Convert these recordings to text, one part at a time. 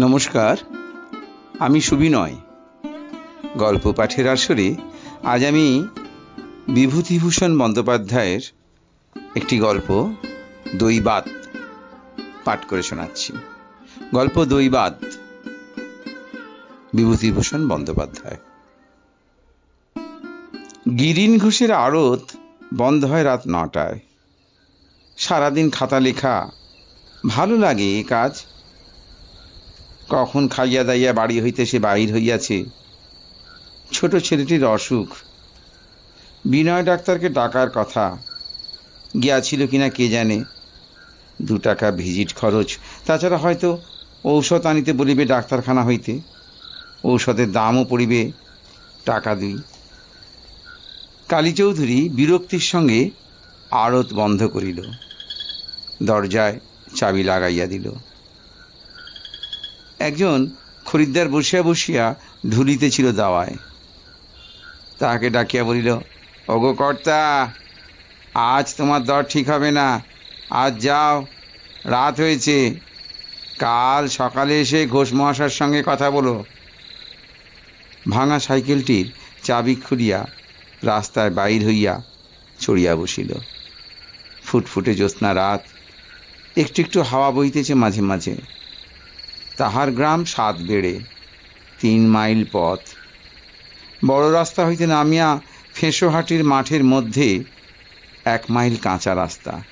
নমস্কার, আমি সুবিনয়। গল্প পাঠের আসরে আজ আমি বিভূতিভূষণ বন্দ্যোপাধ্যায়ের একটি গল্প দৈবাত পাঠ করে শোনাচ্ছি। গল্প দৈবাত বিভূতিভূষণ বন্দ্যোপাধ্যায়। গিরিন ঘোষের আড়ত বন্ধ হয় রাত নটায়। সারাদিন খাতা লেখা ভালো লাগে এ কাজ কখন খাইয়া দাইয়া বাড়ি হইতে সে বাহির হইয়াছে। ছোট ছেলেটির অসুখ। বিনয় ডাক্তারকে ডাকার কথা। গিয়াছিল কিনা কে জানে? দু টাকা ভিজিট খরচ। তাছাড়া হয়তো ঔষধ আনিতে বলিবে ডাক্তারখানা হইতে। ঔষধের দামও পড়িবে টাকা দুই। কালী চৌধুরী বিরক্তির সঙ্গে আড়ত বন্ধ করিল। দরজায় চাবি লাগাইয়া দিল। একজন খরিদ্দার বসিয়া বসিয়া ঢুলিতেছিল দাওয়ায়। তাহাকে ডাকিয়া বলিল, ওগো কর্তা, আজ তোমার দর ঠিক হবে না। আজ যাও, রাত হয়েছে। কাল সকালে এসে ঘোষ মহাশয়ের সঙ্গে কথা বলো। ভাঙা সাইকেলটির চাবি খুলিয়া রাস্তায় বাইর হইয়া চড়িয়া বসিল। ফুটফুটে জ্যোৎস্না রাত, একটু একটু হাওয়া বইতেছে মাঝে মাঝে। তাহার গ্রাম সাত বেড়ে, তিন মাইল পথ। বড় রাস্তা হইতে নামিয়া ফেঁসোহাটির মাঠের মধ্যে এক মাইল কাঁচা রাস্তা।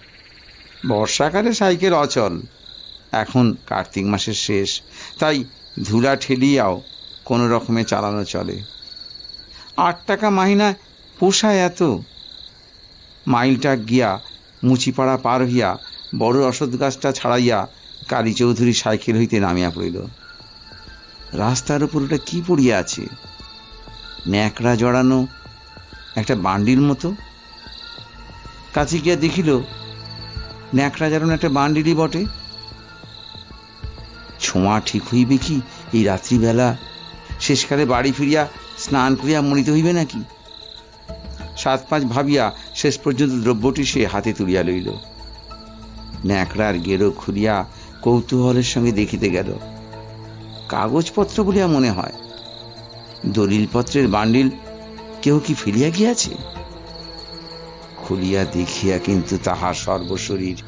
বর্ষাকালে সাইকেল অচল, এখন কার্তিক মাসের শেষ, তাই ধুলা ঠেলিয়াও কোনো রকমে চালানো চলে। আট টাকা মাহিনায় পোষায় এত? মাইলটা গিয়া মুচিপাড়া পার হইয়া বড় অসৎ গাছটা ছাড়াইয়া কালী চৌধুরী সাইকেল হইতে নামিয়া পড়িল। রাস্তার উপর ওটা কি পড়িয়া আছে? ন্যাকড়া জড়ানো একটা বান্ডিল মতো? কাছে গিয়া দেখিল, ন্যাকড়া জড়ানো একটা বান্ডিলই বটে। ছোঁয়া ঠিক হইবে কি এই রাত্রিবেলা? শেষকালে বাড়ি ফিরিয়া স্নান করিয়া মরিতে হইবে নাকি? সাত পাঁচ ভাবিয়া শেষ পর্যন্ত দ্রব্যটি সে হাতে তুলিয়া লইল। ন্যাকড়ার গেরো খুলিয়া কৌতূহলের সঙ্গে দেখিতে গেল। কাগজপত্র বলিয়া মনে হয়, দলিলপত্রের বান্ডিল কেউ কি ফিরিয়া গিয়াছে? খুলিয়া দেখিয়া কিন্তু তাহার সর্বশরীর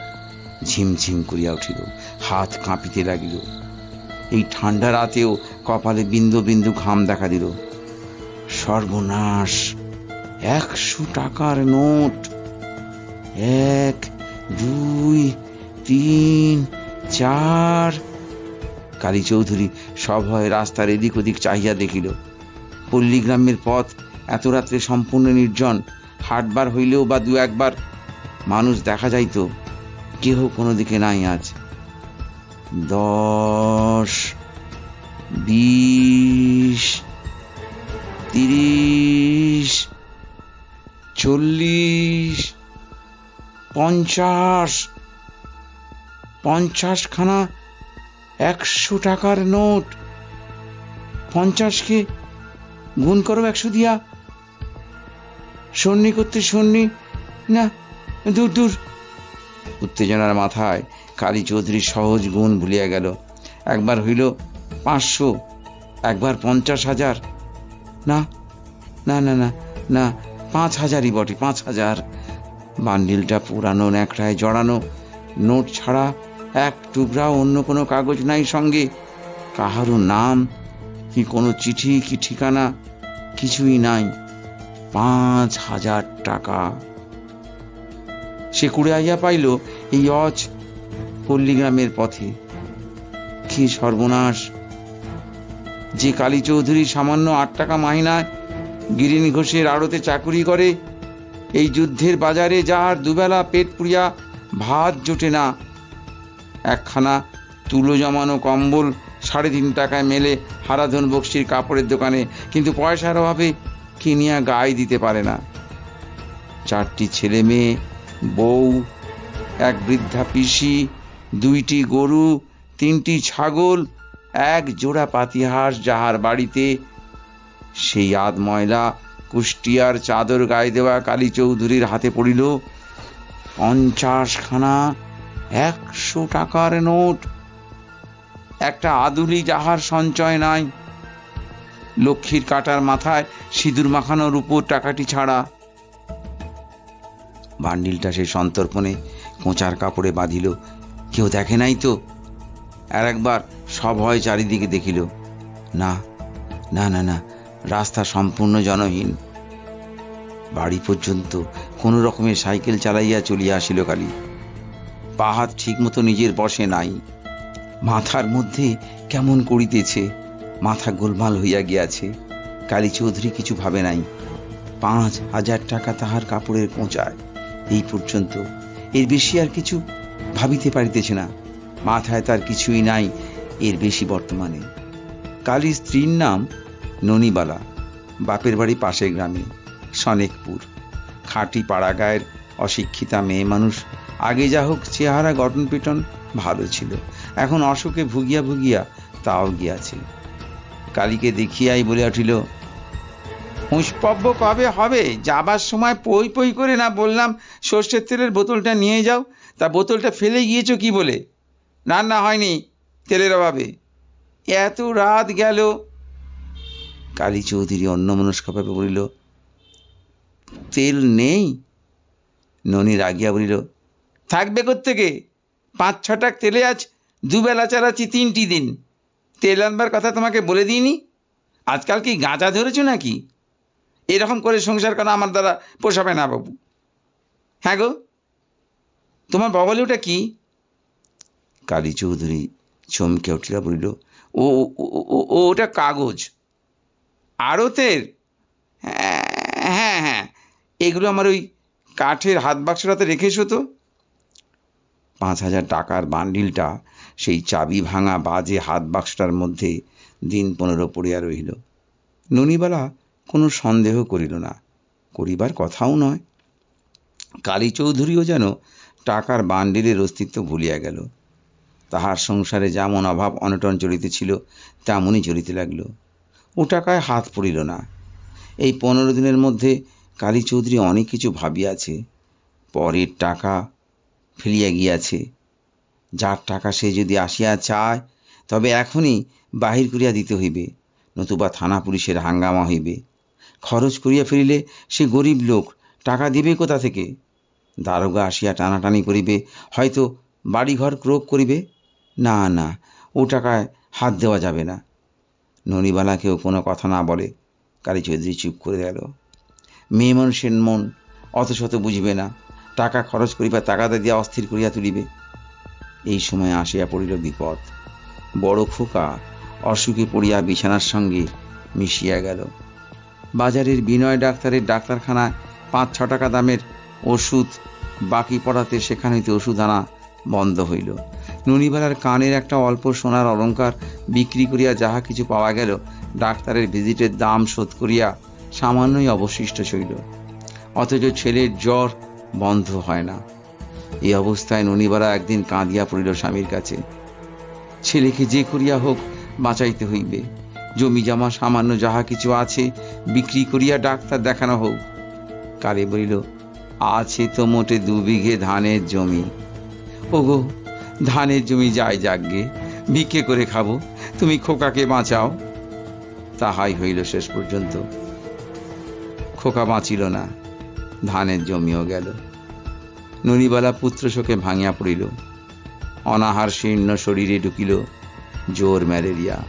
ঝিমঝিম করিয়া উঠিল, হাত কাঁপিতে লাগিল। এই ঠান্ডা রাতেও কপালে বিন্দু বিন্দু ঘাম দেখা দিল। সর্বনাশ, একশো টাকার নোট। এক, দুই, তিন চার। কালী চৌধুরী সভয় রাস্তার এদিক ওদিক চাহিয়া দেখিল। পল্লীগ্রামের পথ এত রাত্রে সম্পূর্ণ নির্জন। হাটবার হইলেও বা দু একবার মানুষ দেখা যাইত। কেহ কোনো দিকে নাই আজ। দশ, বিশ, তিরিশ, চল্লিশ, পঞ্চাশ পঞ্চাশখানা একশো টাকার নোট। পঞ্চাশকে গুণ করো একশো দিয়া। সন্নি করতে সন্নি। না, দূর দূর। উত্তেজনার মাথায় কালী চৌধুরীর সহজ গুণ ভুলিয়া গেল। একবার হইল পাঁচশো, একবার পঞ্চাশ হাজার। না না না না না, পাঁচ হাজারই বটে, পাঁচ হাজার। বান্ডিলটা পুরানো ন্যাকড়ায় জড়ানো। নোট ছাড়া এক টুকরা অন্য কোনো কাগজ নাই সঙ্গে। কাহারও নাম কি কোনো চিঠি কি ঠিকানা কিছুই নাই। পাঁচ হাজার টাকা। সে কুড়ে আইয়া পাইল এই অজ পল্লীগ্রামের পথে। কি সর্বনাশ। যে কালী চৌধুরী সামান্য আট টাকা মাহিনায় গিরিন ঘোষের আড়তে চাকুরি করে, এই যুদ্ধের বাজারে যাহার দুবেলা পেট পুড়িয়া ভাত জোটে না একখানা তুলো জমানো কম্বল সাড়ে তিন টাকায় মেলে হারাধন বক্সির কাপড়ের দোকানে, কিন্তু পয়সার অভাবে কিনিয়া গায়ে দিতে পারে না। চারটি ছেলে মেয়ে, বউ, এক বৃদ্ধা পিসি, দুইটি গরু, তিনটি ছাগল, এক জোড়া পাতিহাঁস যাহার বাড়িতে সেই আধ ময়লা কুষ্টিয়ার চাদর গায়ে দেওয়া কালী চৌধুরীর হাতে পড়িল। পঞ্চাশখানা একশো টাকার নোট। একটা আদুলি যাহার সঞ্চয় নাই। লক্ষ্মীর কাটার মাথায় সিঁদুর মাখানোর উপর টাকাটি ছাড়া। বান্ডিলটা সে সন্তর্পণে কোঁচার কাপড়ে বাঁধিল। কেউ দেখে নাই তো? আর একবার সভয় চারিদিকে দেখিল। না না না না, রাস্তা সম্পূর্ণ জনহীন। বাড়ি পর্যন্ত কোনো রকমের সাইকেল চালাইয়া চলিয়া আসিল কালী। পা হাত ঠিক মতো নিজের বসে নাই। মাথার মধ্যে কেমন করিতেছে, মাথা গোলমাল হইয়া গিয়াছে। কালী চৌধুরী কিছু ভাবে নাই। পাঁচ হাজার টাকা তাহার কাপড়ের কোঁচায় এই পর্যন্ত এর বেশি আর কিছু ভাবিতে পারিতেছে না। মাথায় তার কিছুই নাই এর বেশি বর্তমানে। কালীর স্ত্রীর নাম ননিবালা। বাপের বাড়ি পাশের গ্রামে, সনেকপুর। খাঁটি পাড়াগায়ের অশিক্ষিতা মেয়ে মানুষ আগে যা হোক চেহারা গঠন পিটন ভালো ছিল। এখন অসুখে ভুগিয়া ভুগিয়া তাও গিয়াছে। কালীকে দেখিয়াই বলে উঠিল পুষ্পব্য কবে হবে? যাবার সময় পই পই করে না বললাম, সর্ষের তেলের বোতলটা নিয়ে যাও। তা বোতলটা ফেলে গিয়েছ কি বলে? রান্না হয়নি তেলের অভাবে। এত রাত গেল। কালী চৌধুরী অন্যমনস্কভাবে বলিল, তেল নেই? ননি রাগিয়া বলিল থাকবে থেকে পাঁচ ছটাক তেলে আজ দুবেলা চালাচ্ছি তিনটি দিন। তেল আনবার কথা তোমাকে বলে দিইনি? আজকাল কি গাঁজা ধরেছো নাকি? এরকম করে সংসার করা আমার দ্বারা পোষাবে না বাবু। হ্যাঁ গো তোমার বগলে ওটা কি? কালী চৌধুরী চমকে উঠিয়া বলিল ও ও- ও- ও- ও ওটা কাগজ। আড়তের হ্যাঁ হ্যাঁ এগুলো আমার ওই কাঠের হাত বাক্সটাতে রেখেছো তো। পাঁচ হাজার টাকার বান্ডিলটা সেই চাবি ভাঙা বাজে হাত বাক্সটার মধ্যে দিন পনেরো পড়িয়া রহিল। ননিবালা কোনো সন্দেহ করিল না, করিবার কথাও নয়। কালী চৌধুরীও যেন টাকার বান্ডিলের অস্তিত্ব ভুলিয়া গেল। তাহার সংসারে যেমন অভাব অনটন চলিতেছিল, তেমনই চলিতে লাগল। ও টাকায় হাত পড়িল না। এই পনেরো দিনের মধ্যে কালী চৌধুরী অনেক কিছু ভাবিয়াছে। পরের টাকা ফেলিয়া গিয়াছে। যার টাকা সে যদি আসিয়া চায়, তবে এখনই বাহির করিয়া দিতে হইবে, নতুবা থানা পুলিশের হাঙ্গামা হইবে। খরচ করিয়া ফিরিলে সে গরিব লোক, টাকা দিবে কোথা থেকে? দারোগা আসিয়া টানাটানি করিবে, হয়তো বাড়িঘর ক্রোক করিবে? না না, ও টাকায় হাত দেওয়া যাবে না। ননিবালাকেও কোনো কথা না বলে কালী চৌধুরী চুপ করে গেল। মেয়ে মানুষের মন অত শত বুঝিবে না। টাকা খরচ করিবা তাগাদা দিয়া অস্থির করিয়া তুলিবে। এই সময় আসিয়া পড়িল বিপদ। বড় খোকা অসুখে পড়িয়া বিছানার সঙ্গে মিশিয়া গেল। বাজারের বিনয় ডাক্তারের ডাক্তারখানায় পাঁচ ছ টাকা দামের ওষুধ বাকি পড়াতে সেখান হইতে ওষুধ আনা বন্ধ হইল। ননিবেলার কানের একটা অল্প সোনার অলংকার বিক্রি করিয়া যাহা কিছু পাওয়া গেল, ডাক্তারের ভিজিটের দাম শোধ করিয়া সামান্যই অবশিষ্ট ছিল। অথচ ছেলের জ্বর বন্ধ হয় না। এই অবস্থায় ননিবালা একদিন কাঁদিয়া পড়িল স্বামীর কাছে। ছেলেকে যে করিয়া হোক বাঁচাইতে হইবে। জমি জমা সামান্য যাহা কিছু আছে বিক্রি করিয়া ডাক্তার দেখানো হোক। কালে বলিল, আছে তো মোটে দু বিঘে ধানের জমি। ওগো, ধানের জমি যায় যাকগে ভিক্ষে করে খাব। তুমি খোকাকে বাঁচাও। তাহাই হইল শেষ পর্যন্ত। খোকা বাঁচিল না, ধানের জমিও গেল। ননিবালা পুত্র শোকে ভাঙিয়া পড়িল। অনাহার শীর্ণ শরীরে ঢুকিল। জোর ম্যালেরিয়া।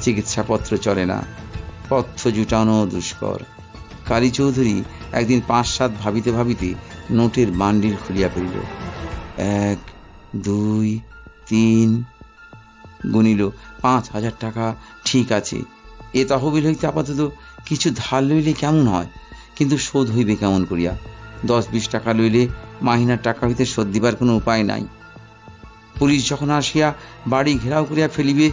চিকিৎসাপত্র চলে না। পথ্য জুটানো দুষ্কর। কালী চৌধুরী একদিন পাঁচ সাত ভাবিতে ভাবিতে নোটের বান্ডিল খুলিয়া ফেলিল। এক, দুই, তিন। গুনিল, পাঁচ হাজার টাকা, ঠিক আছে। এ তহবিল হইতে আপাতত কিছু ধার লইলে কেমন হয়? কিন্তু শোধ হইবে কেমন করিয়া? দশ বিশ টাকা লইলে মাহিনার টাকা হইতে শোধ দিবার কোনো উপায় নাই। পুলিশ যখন আসিয়া বাড়ি ঘেরাও করিয়া ফেলিবে,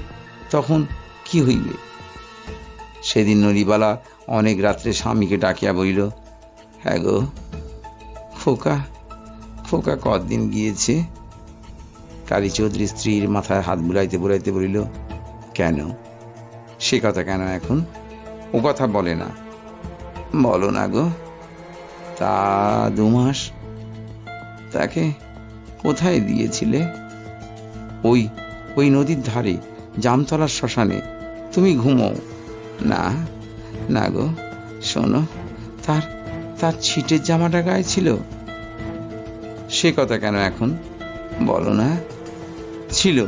তখন কি হইবে? সেদিন নরিবালা অনেক রাত্রে স্বামীকে ডাকিয়া বলিল হ্যাঁ গো, খোকা খোকা কদিন গিয়েছে? কালী চৌধুরী স্ত্রীর মাথায় হাত বুলাইতে বুলাইতে বলিল, কেন? সে কথা কেন এখন? ও কথা বলে না। বলো না গো, তা দু মাস তাকে কোথায় দিয়েছিলে? ওই ওই নদীর ধারে, জামতলার শ্মশানে। তুমি ঘুমো না না গো, শোনো, তার তার ছিটের জামাটা গায়ে ছিল। সে কথা কেন এখন? বলো না। ছিল।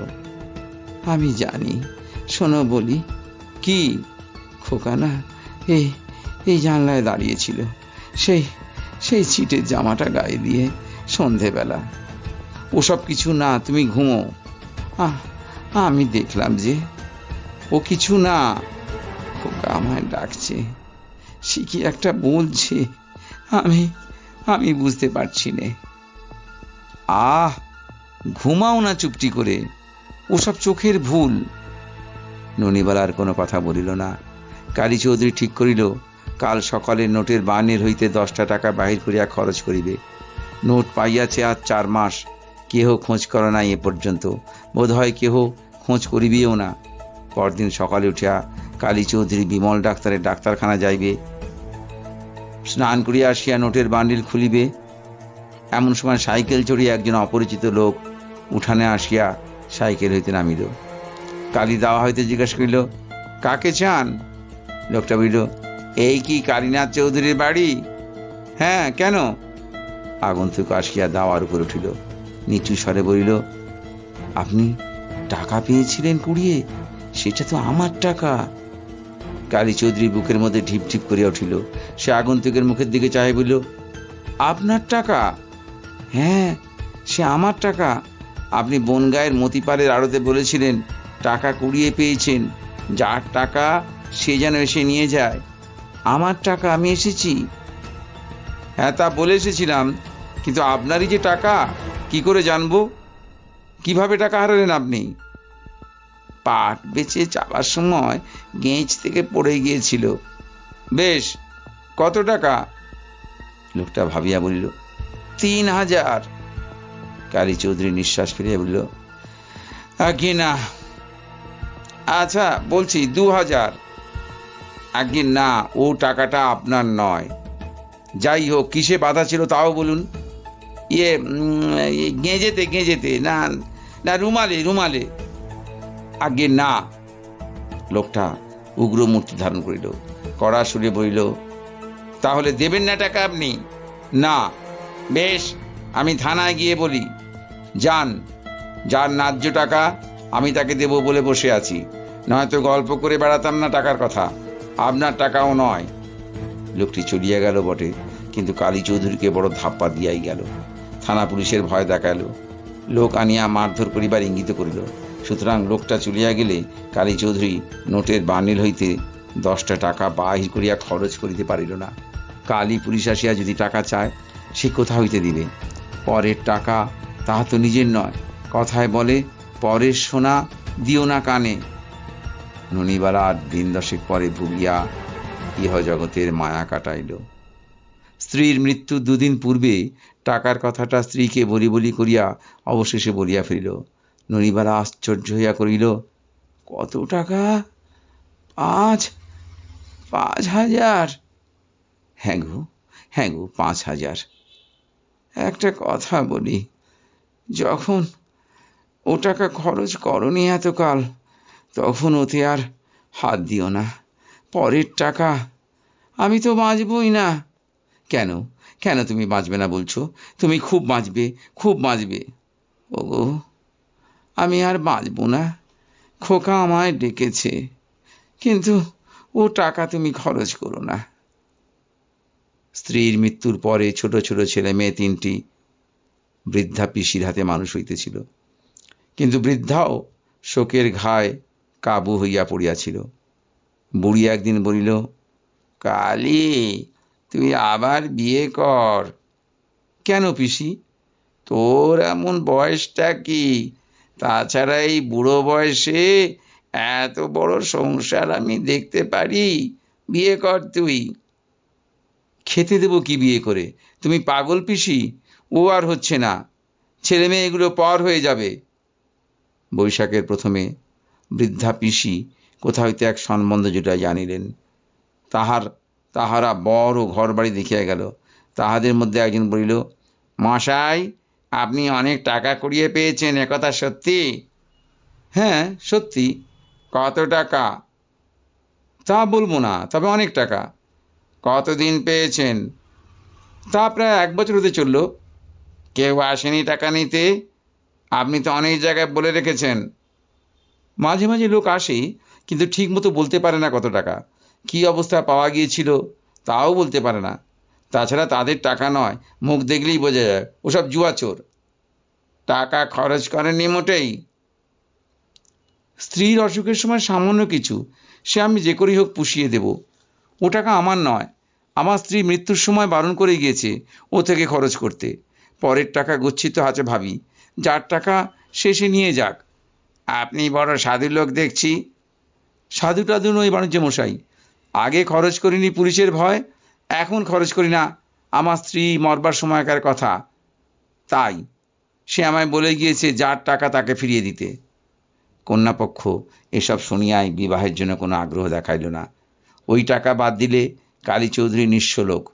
আমি জানি। শোনো বলি, কি খোকা না এই এই জানলায় দাঁড়িয়েছিল সেই সেই ছিটের জামাটা গায়ে দিয়ে সন্ধেবেলা। ওসব কিছু না, তুমি ঘুমো। আহ, আমি দেখলাম যে ও কিছু না। খোকা আমায় ডাকছে। সে কি একটা বলছে? আমি আমি বুঝতে পারছি নে। আহ, ঘুমাও না চুপটি করে। ওসব চোখের ভুল। ননিবালা আর কোনো কথা বলিল না। কালী চৌধুরী ঠিক করিল, কাল সকালে নোটের বানের হইতে দশটা টাকা বাহির করিয়া খরচ করিবে। নোট পাইয়াছে আর চার মাস। কেহ খোঁজ করে নাই এ পর্যন্ত। বোধ হয় কেহ খোঁজ করিবেও না। পরদিন সকালে উঠিয়া কালী চৌধুরী বিমল ডাক্তারের ডাক্তারখানা যাইবে। স্নান করিয়া আসিয়া নোটের বান্ডিল খুলিবে। এমন সময় সাইকেল চড়িয়া একজন অপরিচিত লোক উঠানে আসিয়া সাইকেল হইতে নামিল। কালী দাওয়া হইতে জিজ্ঞাসা করিল, কাকে চান? লোকটা বলিল, এই কি কালীনাথ চৌধুরীর বাড়ি? হ্যাঁ কেন? আগন্তুক আসিয়া দাওয়ার উপর উঠিল। নিচু স্বরে বলিল, আপনি টাকা পেয়েছিলেন কুড়িয়ে? সেটা তো আমার টাকা। কালী চৌধুরী বুকের মধ্যে ঢিপ ঢিপ করিয়া উঠিল। সে আগন্তুকের মুখের দিকে চাই বলল, আপনার টাকা? হ্যাঁ সে আমার টাকা। আপনি বনগায়ের মতিপালের আড়তে বলেছিলেন, টাকা কুড়িয়ে পেয়েছেন। যার টাকা সে যেন এসে নিয়ে যায়। আমার টাকা আমি এসেছি। হ্যাঁ তা বলে এসেছিলাম। কিন্তু আপনারই যে টাকা, কি করে জানব? কীভাবে টাকা হারালেন আপনি? পাট বেচে যাবার সময় গেঁচ থেকে পড়ে গিয়েছিল। বেশ, কত টাকা? লোকটা ভাবিয়া বলিল, তিন হাজার। কালী চৌধুরী নিঃশ্বাস ফিরিয়া বলিল আগে না। আচ্ছা বলছি, দু হাজার। আগে না, ও টাকাটা আপনার নয়। যাই হোক, কিসে বাধা ছিল তাও বলুন। ইয়ে গেঁজেতে গেঁজেতে, না না, রুমালে রুমালে। আগে না। লোকটা উগ্র মূর্তি ধারণ করিল, কড়া সুরে বলিল, তাহলে দেবেন না টাকা আপনি? না। বেশ, আমি থানায় গিয়ে বলি। যান, যার ন্যায্য টাকা আমি তাকে দেব বলে বসে আছি। নয়তো গল্প করে বেড়াতাম না টাকার কথা। আপনার টাকাও নয়। লোকটি চলিয়া গেল বটে, কিন্তু কালী চৌধুরীকে বড় ধাপ্পা দিয়াই গেল। থানা পুলিশের ভয় দেখাইল লোক আনিয়া মারধর করিবার ইঙ্গিত করিল। সুতরাং লোকটা চলিয়া গেলে কালী চৌধুরী নোটের বান্ডিল হইতে দশটা টাকা বাহির করিয়া খরচ করিতে পারিল না। কালী পুলিশ আসিয়া যদি টাকা চায়, সে কোথা হইতে দিবে? পরের টাকা তাহা তো নিজের নয়। কথায় বলে, পরের সোনা দিও না কানে। ননিবালা দিন দশেক পরে ভুগিয়া ইহ জগতের মায়া কাটাইল। স্ত্রীর মৃত্যু দুদিন পূর্বে টাকার কথাটা স্ত্রীকে বলি বলি করিয়া অবশেষে বলিয়া ফেলিল। ননিবালা আশ্চর্য হইয়া করিল কত টাকা? পাঁচ পাঁচ হাজার? হ্যাঁ গো হ্যাঁ গো, পাঁচ হাজার। একটা কথা বলি, যখন ও টাকা খরচ করনি এতকাল, তখন ওতে আর হাত দিও না। পরের টাকা আমি তো বাঁচবই না। কেন? কেন তুমি বাঁচবে না বলছো? তুমি খুব বাঁচবে খুব বাঁচবে। ওগো, আমি আর বাঁচবো না। খোকা আমায় ডেকেছে, কিন্তু ও টাকা তুমি খরচ করো না। স্ত্রীর মৃত্যুর পরে ছোট ছোট ছেলে মেয়ে তিনটি বৃদ্ধা পিসির হাতে মানুষ হইতেছিল। কিন্তু বৃদ্ধাও শোকের ঘায় কাবু হইয়া পড়িয়াছিল। বুড়ি একদিন বলিল, কালী তুই আবার বিয়ে কর। কেন পিসি? তোর এমন বয়সটা কি? তাছাড়া এই বুড়ো বয়সে এত বড় সংসার আমি দেখতে পারি। বিয়ে কর তুই। খেতে দেবো কি বিয়ে করে? তুমি পাগল পিসি? ও আর হচ্ছে না। ছেলে মেয়ে এগুলো পর হয়ে যাবে। বৈশাখের প্রথমে বৃদ্ধা পিসি কোথা হইতে এক সম্বন্ধ জুটাই জানিলেন। তাহার তাহারা বড় ঘর বাড়ি দেখিয়া গেল। তাহাদের মধ্যে একজন বলিল, মশাই, আপনি অনেক টাকা কুড়িয়ে পেয়েছেন একথা সত্যি? হ্যাঁ সত্যি। কত টাকা? তা বলব না, তবে অনেক টাকা। কতদিন পেয়েছেন? তা প্রায় এক বছর হতে চলল। কেউ আসেনি টাকা নিতে? আপনি তো অনেক জায়গায় বলে রেখেছেন। মাঝে মাঝে লোক আসে, কিন্তু ঠিক মতো বলতে পারে না কত টাকা। কী অবস্থা পাওয়া গিয়েছিল তাও বলতে পারে না। তাছাড়া তাদের টাকা নয়, মুখ দেখলেই বোঝা যায়। ওসব জুয়াচোর টাকা খরচ করেননি মোটেই। স্ত্রীর অসুখের সময় সামান্য কিছু, সে আমি যে করেই হোক পুষিয়ে দেব। ও টাকা আমার নয়। আমার স্ত্রী মৃত্যুর সময় বারণ করে গিয়েছে ও থেকে খরচ করতে। পরের টাকা গচ্ছিত আছে ভাবি, যার টাকা শেষে নিয়ে যাক। আপনি বড় সাধু লোক দেখছি। সাধু টাধু নই বাণিজ্য মশাই আগে খরচ করিনি পুলিশের ভয়, এখন খরচ করি না। আমার স্ত্রী মরবার সময়কার কথা। তাই সে আমায় বলে গিয়েছে, যার টাকা তাকে ফিরিয়ে দিতে। কন্যাপক্ষ এসব শুনিয়াই বিবাহের জন্য কোনো আগ্রহ দেখাইল না। ওই টাকা বাদ দিলে কালী চৌধুরী নিঃস্ব লোক।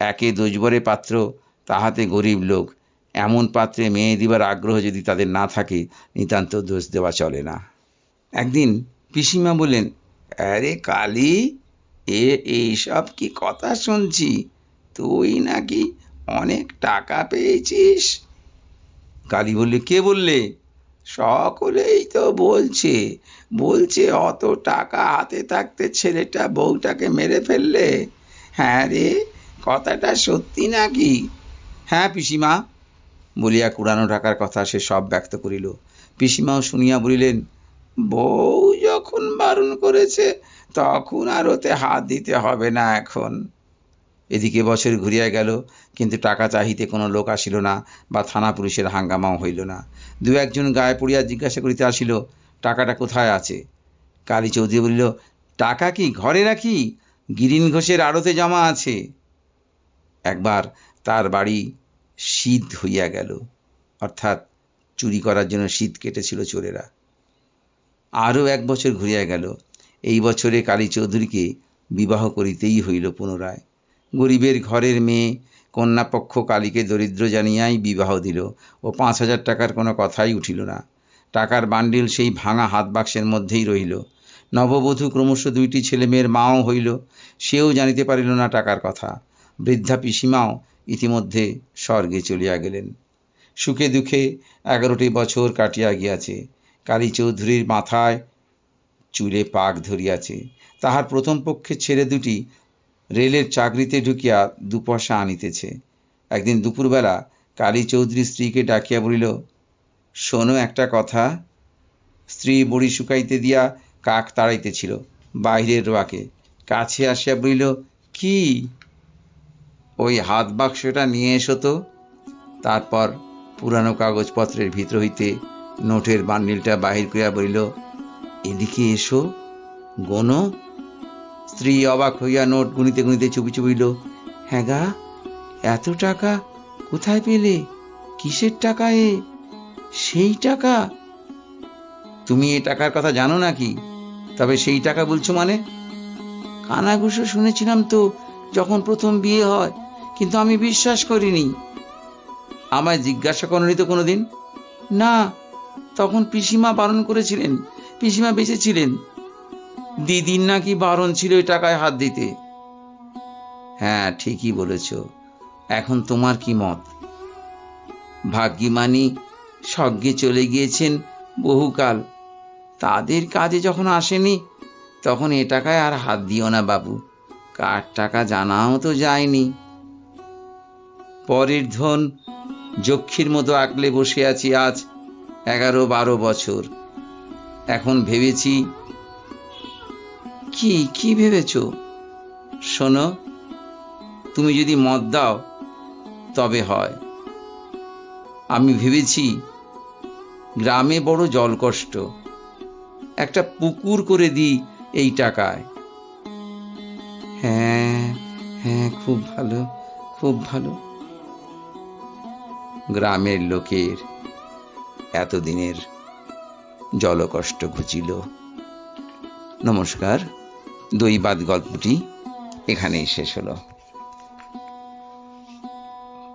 একে দোজবরে পাত্র, তাহাতে গরিব লোক। এমন পাত্রে মেয়ে দিবার আগ্রহ যদি তাদের না থাকে, নিতান্ত দোষ দেওয়া চলে না। একদিন পিসিমা বললেন, আরে কালী এ, এইসব কি কথা শুনছি? তুই নাকি অনেক টাকা পেয়েছিস? কালী বললে, কে বললে? সকলেই তো বলছে। বলছে, অত টাকা হাতে থাকতে ছেলেটা বউটাকে মেরে ফেললে। হ্যাঁ রে, কথাটা সত্যি নাকি? হ্যাঁ পিসিমা। বলিয়া কুড়ানো টাকার কথা সে সব ব্যক্ত করিল। পিসিমাও শুনিয়া বলিলেন, বউ যখন বারণ করেছে তখন আর ওতে হাত দিতে হবে না এখন। এদিকে বছর ঘুরিয়া গেল, কিন্তু টাকা চাহিতে কোনো লোক আসিল না বা থানা পুলিশের হাঙ্গামাও হইল না। দু একজন গায়ে পড়িয়া জিজ্ঞাসা করিতে আসিল, টাকাটা কোথায় আছে? কালী চৌধুরী বলিল, টাকা কি ঘরে রাখি গিরিন ঘোষের আড়তে জমা আছে। একবার তার বাড়ি শীত হইয়া গেল, অর্থাৎ চুরি করার জন্য শীত কেটেছিল চোরেরা। আরও এক বছর ঘুরিয়া গেল এই বছরে কালী চৌধুরীকে বিবাহ করিতেই হইল পুনরায়। গরিবের ঘরের মেয়ে কন্যাপক্ষ কালীকে দরিদ্র জানিয়াই বিবাহ দিল ও পাঁচ হাজার টাকার কোনো কথাই উঠিল না। টাকার বান্ডিল সেই ভাঙা হাত বাক্সের মধ্যেই রহিল। নববধূ ক্রমশ দুইটি ছেলে মেয়ের মাও হইল, সেও জানিতে পারিল না টাকার কথা। বৃদ্ধা পিসিমাও ইতিমধ্যে স্বর্গে চলিয়া গেলেন। সুখে দুঃখে এগারোটি বছর কাটিয়া গিয়াছে। কালী চৌধুরীর মাথায় চুলে পাক ধরিয়াছে। তাহার প্রথম পক্ষের ছেলে দুটি রেলের চাকরিতে ঢুকিয়া দুপয়সা আনিতেছে। একদিন দুপুরবেলা কালী চৌধুরী স্ত্রীকে ডাকিয়া বলিল, শোনো একটা কথা। স্ত্রী বড়ি শুকাইতে দিয়া কাক তাড়াইতেছিল বাহিরের রোয়াকে। কাছে আসিয়া বলিল, কি? ওই হাত বাক্সটা নিয়ে এসো তো। তারপর পুরানো কাগজপত্রের ভিতর হইতে নোটের বান্ডিলটা বাহির করিয়া বলিল এদিকে এসো। গণ। স্ত্রী অবাক হইয়া নোট গুনিতে গুনিতে চুপি চুপিল হ্যাঁ গা, এত টাকা কোথায় পেলে? কিসের টাকা এ? সেই টাকা? তুমি এ টাকার কথা জানো নাকি? তবে সেই টাকা বলছো মানে? কানাঘুষো শুনেছিলাম তো, যখন প্রথম বিয়ে হয়, কিন্তু আমি বিশ্বাস করিনি। আমায় জিজ্ঞাসা করনি তো কোনোদিন? না, তখন পিসিমা বারণ করেছিলেন পিসিমা বেঁচে ছিলেন দিদির নাকি বারণ ছিল ওই টাকায় হাত দিতে। হ্যাঁ ঠিকই বলেছ। এখন তোমার কি মত? ভাগ্যিমানি স্বর্গে চলে গিয়েছেন বহুকাল। তাদের কাজে যখন আসেনি, তখন এ টাকায় আর হাত দিও না বাবু। কার টাকা জানাও তো যায়নি। পরের ধন যক্ষীর মতো আঁকলে বসে আছি আজ, এগারো বারো বছর। এখন ভেবেছি, কি কি ভেবেছ? শোনো, তুমি যদি মত দাও, তবে হয়। আমি ভেবেছি, গ্রামে বড় জলকষ্ট। একটা পুকুর করে দিই এই টাকায়। হ্যাঁ হ্যাঁ খুব ভালো খুব ভালো। গ্রামের লোকের এতদিনের জলকষ্ট ঘুচিল। নমস্কার দৈবাদ গল্পটি এখানেই শেষ হলো।